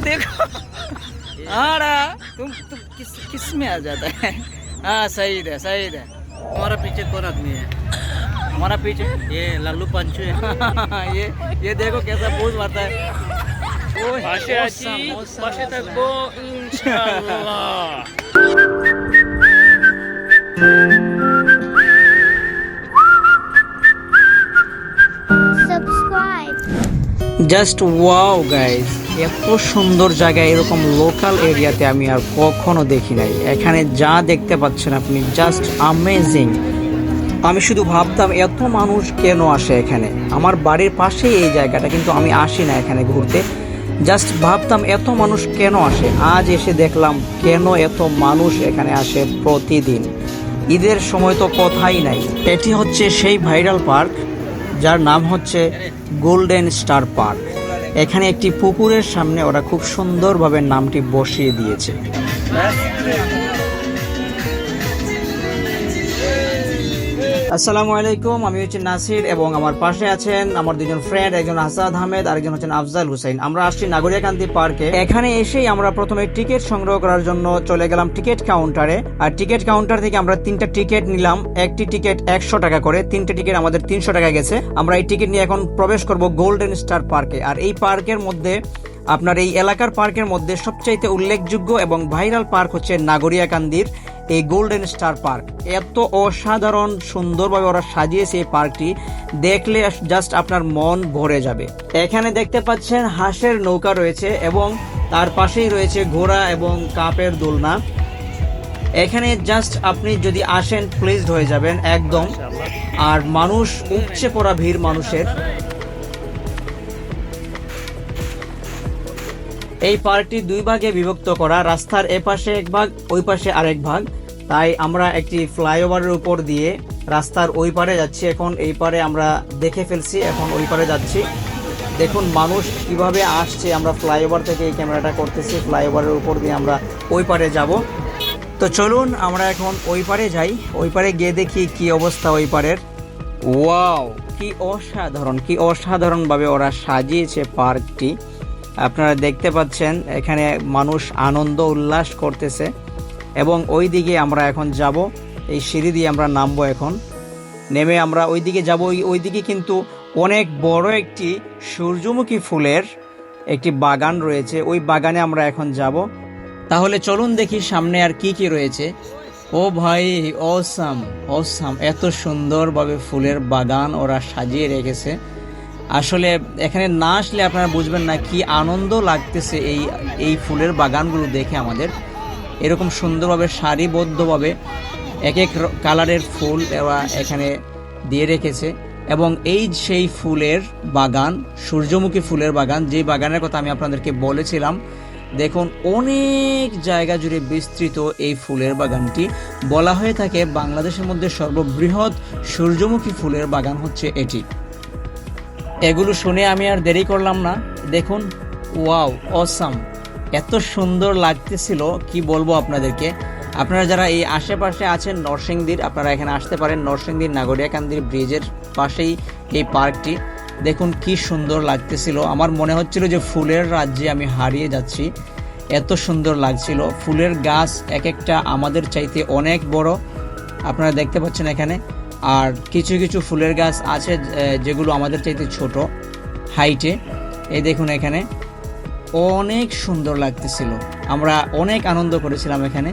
तो देखो। हाँ आड़ा तुम तुम किस किसमें आ जाता है? हाँ सही है सही है। हमारा पीछे कौन आदमी है? हमारा पीछे ये लल्लू पंचू है। ये ये देखो कैसा पोज मारता है। ओ, भाशा भाशा वो Subscribe. Just wow, guys. এত সুন্দর জায়গা, এরকম লোকাল এরিয়াতে আমি আর কখনো দেখি নাই। এখানে যা দেখতে পাচ্ছেন আপনি জাস্ট আমেজিং আমি শুধু ভাবতাম, এত মানুষ কেন আসে এখানে? আমার বাড়ির পাশেই এই জায়গাটা, কিন্তু আমি আসি না এখানে ঘুরতে। জাস্ট ভাবতাম, এত মানুষ কেন আসে? আজ এসে দেখলাম, কেন এত মানুষ এখানে আসে প্রতিদিন? ঈদের সময় তো কথাই নাই। এটি হচ্ছে সেই ভাইরাল পার্ক যার নাম হচ্ছে গোল্ডেন স্টার পার্ক এখানে একটি পুকুরের সামনে ওরা খুব সুন্দরভাবে নামটি বসিয়ে দিয়েছে। আসসালামু আলাইকুম, আমি হচ্ছে নাসির এবং আমার পাশে আছেন আমার দুজন ফ্রেন্ড একজন আসাদ আহমেদ, আরেকজন হচ্ছেন আফজাল হুসাইন। আমরা আসছি নাগরিয়াকান্তি পার্কে। এখানে এসেই আমরা প্রথমে টিকিট সংগ্রহ করার জন্য চলে গেলাম টিকিট কাউন্টারে। আর টিকিট কাউন্টার থেকে আমরা তিনটা টিকিট নিলাম। একটি টিকিট একশো টাকা করে, তিনটা টিকিট আমাদের তিনশো টাকা গেছে। আমরা এই টিকিট নিয়ে এখন প্রবেশ করব গোল্ডেন স্টার পার্কে আর এই পার্কের মধ্যে, আপনার এই এলাকার পার্কের মধ্যে সবচাইতে উল্লেখযোগ্য এবং ভাইরাল পার্ক হচ্ছে নাগরিয়াকান্দির। এই গোল্ডেন স্টার পার্ক এত অসাধারণ সুন্দরভাবে ওরা সাজিয়েছে এই পার্কটি। দেখলে জাস্ট আপনার মন ভরে যাবে। এখানে দেখতে পাচ্ছেন হাঁসের নৌকা রয়েছে এবং তার পাশেই রয়েছে ঘোড়া এবং কাপের দোলনা। এখানে জাস্ট আপনি যদি আসেন প্লেসড হয়ে যাবেন একদম। আর মানুষ, উপচে পড়া ভিড় মানুষের। এই পার্কটি দুই ভাগে বিভক্ত করা। রাস্তার এপাশে পাশে এক ভাগ, ওই পাশে আরেক ভাগ। তাই আমরা একটি ফ্লাইওভারের উপর দিয়ে রাস্তার ওই পারে যাচ্ছি। এখন এই পারে আমরা দেখে ফেলছি এখন ওই পারে যাচ্ছি। দেখুন মানুষ কীভাবে আসছে আমরা ফ্লাইওভার থেকে এই ক্যামেরাটা করতেছি ফ্লাইওভারের উপর দিয়ে আমরা ওই পারে যাব। তো চলুন আমরা এখন ওই পারে যাই। ওই পারে গিয়ে দেখি কি অবস্থা ওই পারের। ওয়াও! কি অসাধারণ কি অসাধারণভাবে ওরা সাজিয়েছে পার্কটি। আপনারা দেখতে পাচ্ছেন এখানে মানুষ আনন্দ উল্লাস করতেছে। এবং ওই দিকে আমরা এখন যাব। এই সিঁড়ি দিয়ে আমরা নামবো এখন। নেমে আমরা ওই দিকে যাব। ওই দিকে কিন্তু অনেক বড় একটি সূর্যমুখী ফুলের একটি বাগান রয়েছে। ওই বাগানে আমরা এখন যাব। তাহলে চলুন দেখি সামনে আর কি কি রয়েছে। ও ভাই, অসাম অসাম। এত সুন্দরভাবে ফুলের বাগান ওরা সাজিয়ে রেখেছে। আসলে এখানে না আসলে আপনারা বুঝবেন না কি আনন্দ লাগতেছে এই এই ফুলের বাগানগুলো দেখে আমাদের। এরকম সুন্দরভাবে, সারিবদ্ধভাবে এক এক কালারের ফুল এরা এখানে দিয়ে রেখেছে। এবং এই সেই ফুলের বাগান, সূর্যমুখী ফুলের বাগান, যে বাগানের কথা আমি আপনাদেরকে বলেছিলাম, দেখুন, অনেক জায়গা জুড়ে বিস্তৃত এই ফুলের বাগানটি। বলা হয়ে থাকে, বাংলাদেশের মধ্যে সর্ববৃহৎ সূর্যমুখী ফুলের বাগান হচ্ছে এটি। এগুলো শুনে আমি আর দেরি করলাম না। দেখুন, ওয়াও, অসাম। এত সুন্দর লাগতেছিল, কি বলব আপনাদেরকে? আপনারা যারা এই আশেপাশে আছেন নরসিংদীর, আপনারা এখানে আসতে পারেন নরসিংদীর নাগরিয়াকান্দির ব্রিজের পাশেই এই পার্কটি। দেখুন কি সুন্দর লাগতেছিল। আমার মনে হচ্ছিল যে ফুলের রাজ্যে আমি হারিয়ে যাচ্ছি। এত সুন্দর লাগছিল। ফুলের গাছ এক একটা আমাদের চাইতে অনেক বড়। আপনারা দেখতে পাচ্ছেন এখানে। আর কিছু কিছু ফুলের গাছ আছে যেগুলো আমাদের চাইতে ছোট হাইটে। এই দেখুন এখানে। অনেক সুন্দর লাগতেছিল। আমরা অনেক আনন্দ করেছিলাম এখানে।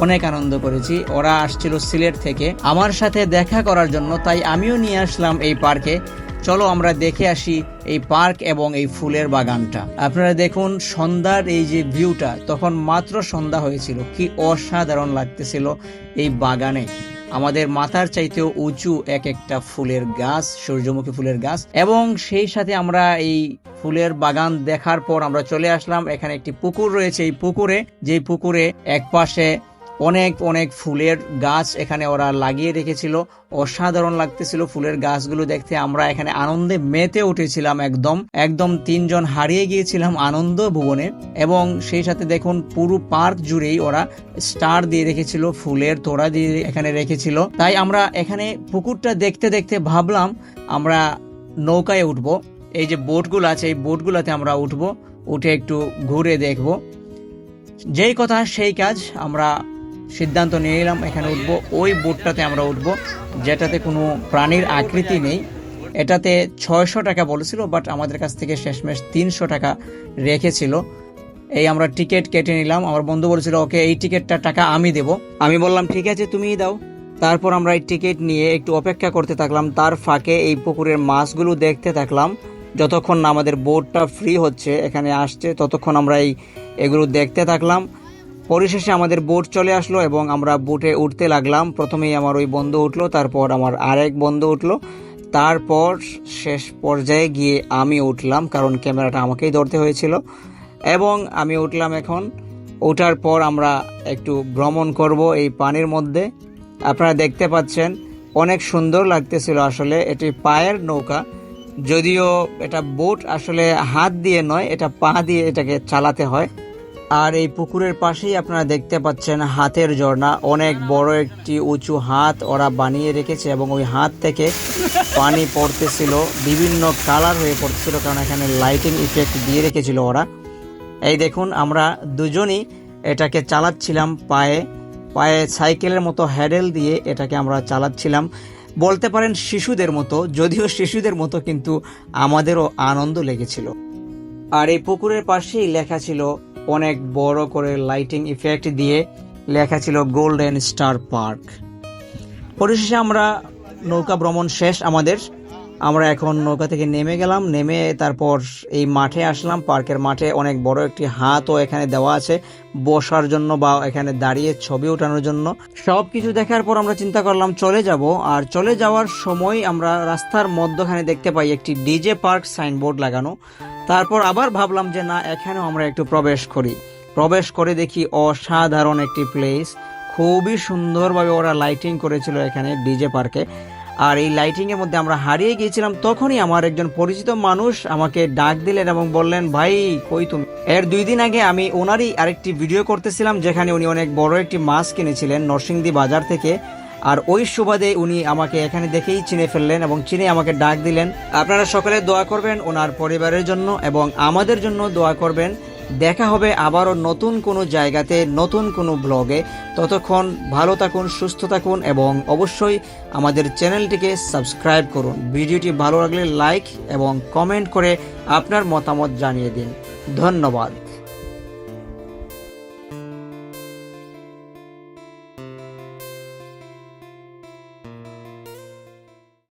অনেক আনন্দ করেছি। ওরা আসছিল সিলেট থেকে। আমার সাথে দেখা করার জন্য, তাই আমিও নিয়ে আসলাম এই পার্কে। চলো আমরা দেখে আসি এই পার্ক এবং এই ফুলের বাগানটা। আপনারা দেখুন সন্ধ্যার এই যে ভিউটা তখন মাত্র সন্ধ্যা হয়েছিল। কি অসাধারণ লাগতেছিল এই বাগানে। আমাদের মাথার চাইতেও উঁচু এক একটা ফুলের গাছ, সূর্যমুখী ফুলের গাছ। এবং সেই সাথে আমরা এই ফুলের বাগান দেখার পর আমরা চলে আসলাম। এখানে একটি পুকুর রয়েছে এই পুকুরে। যে পুকুরে এক পাশে অনেক অনেক ফুলের গাছ এখানে ওরা লাগিয়ে রেখেছিল। অসাধারণ লাগতেছিল ফুলের গাছগুলো দেখতে। আমরা এখানে আনন্দে মেতে উঠেছিলাম একদম। একদম তিনজন হারিয়ে গিয়েছিলাম আনন্দ ভুবনে। এবং সেই সাথে দেখুন পুরো পার্ক জুড়েই ওরা স্টার দিয়ে রেখেছিল, ফুলের তোড়া দিয়ে এখানে রেখেছিল। তাই আমরা এখানে পুকুরটা দেখতে দেখতে ভাবলাম আমরা নৌকায় উঠবো। এই যে বোটগুলো আছে, এই বোটগুলোতে আমরা উঠবো। উঠে একটু ঘুরে দেখব। যেই কথা, সেই কাজ আমরা সিদ্ধান্ত নিয়ে নিলাম, এখানে উঠবো। ওই বোটটাতে আমরা উঠবো, যেটাতে কোনো প্রাণীর আকৃতি নেই। এটাতে ছয়শো টাকা বলেছিল বাট আমাদের কাছ থেকে শেষমেশ তিনশো টাকা রেখেছিল। এই আমরা টিকিট কেটে নিলাম। আমার বন্ধু বলেছিল, ওকে, এই টিকিটটা টাকা আমি দেব। আমি বললাম, ঠিক আছে, তুমিই দাও। তারপর আমরা এই টিকিট নিয়ে একটু অপেক্ষা করতে থাকলাম। তার ফাঁকে এই পুকুরের মাছগুলো দেখতে থাকলাম। যতক্ষণ না আমাদের বোটটা ফ্রি হচ্ছে, এখানে আসছে, ততক্ষণ আমরা এই এগুলো দেখতে থাকলাম। পরিশেষে আমাদের বোট চলে আসলো এবং আমরা বোটে উঠতে লাগলাম। প্রথমেই আমার ওই বন্ধু উঠল, তারপর আমার আরেক বন্ধু উঠল। তারপর শেষ পর্যায়ে গিয়ে আমি উঠলাম, কারণ ক্যামেরাটা আমাকেই ধরতে হয়েছিল। এবং আমি উঠলাম এখন। ওঠার পর আমরা একটু ভ্রমণ করব এই পানির মধ্যে। আপনারা দেখতে পাচ্ছেন, অনেক সুন্দর লাগতেছিল আসলে। এটি পায়ের নৌকা। যদিও এটা বোট আসলে হাত দিয়ে নয়, এটা পা দিয়ে এটাকে চালাতে হয়। আর এই পুকুরের পাশেই আপনারা দেখতে পাচ্ছেন হাতের ঝর্ণা। অনেক বড় একটি উঁচু হাত ওরা বানিয়ে রেখেছে এবং ওই হাত থেকে পানি পড়তেছিল, বিভিন্ন কালার হয়ে পড়তেছিল কারণ এখানে লাইটিং ইফেক্ট দিয়ে রেখেছিল ওরা। এই দেখুন, আমরা দুজনই এটাকে চালাচ্ছিলাম পায়ে। পায়ে সাইকেলের মতো হ্যাডেল দিয়ে এটাকে আমরা চালাচ্ছিলাম। বলতে পারেন শিশুদের মতো, যদিও শিশুদের মতো কিন্তু আমাদেরও আনন্দ লেগেছিল। আর এই পুকুরের পাশেই লেখা ছিল অনেক বড় করে লাইটিং ইফেক্ট দিয়ে লেখা ছিল গোল্ডেন স্টার পার্ক পরিশেষে আমরা নৌকা ভ্রমণ শেষ আমাদের। আমরা এখন নৌকা থেকে নেমে গেলাম। নেমে তারপর এই মাঠে আসলাম। পার্কের মাঠে অনেক বড় একটি হাতও এখানে দেওয়া আছে বসার জন্য বা এখানে দাঁড়িয়ে ছবি ওঠানোর জন্য। সব কিছু দেখার পর আমরা চিন্তা করলাম, চলে যাব। আর চলে যাওয়ার সময় আমরা রাস্তার মধ্যখানে দেখতে পাই একটি ডিজে পার্ক সাইনবোর্ড লাগানো। তারপর আবার ভাবলাম যে না, এখানেও আমরা একটু প্রবেশ করি। প্রবেশ করে দেখি অসাধারণ একটি প্লেস খুবই সুন্দরভাবে ওরা লাইটিং করেছিল এখানে ডিজে পার্কে আর এই লাইটিং এর মধ্যে আমরা হারিয়ে গিয়েছিলাম, তখনই আমার একজন পরিচিত মানুষ আমাকে ডাক দিলেন এবং বললেন, ভাই, কই তুমি? এর দুই দিন আগে আমি ওনারই আরেকটি ভিডিও করতেছিলাম, যেখানে উনি অনেক বড় একটি মাছ কিনেছিলেন নরসিংদী বাজার থেকে। আর ওই সুবাদে উনি আমাকে এখানে দেখেই চিনে ফেললেন এবং চিনে আমাকে ডাক দিলেন। আপনারা সকলে দোয়া করবেন ওনার পরিবারের জন্য এবং আমাদের জন্য দোয়া করবেন। দেখা হবে আবারও নতুন কোনো জায়গাতে, নতুন কোনো ব্লগে। ততক্ষণ ভালো থাকুন, সুস্থ থাকুন এবং অবশ্যই আমাদের চ্যানেলটিকে সাবস্ক্রাইব করুন। ভিডিওটি ভালো লাগলে লাইক এবং কমেন্ট করে আপনার মতামত জানিয়ে দিন। ধন্যবাদ।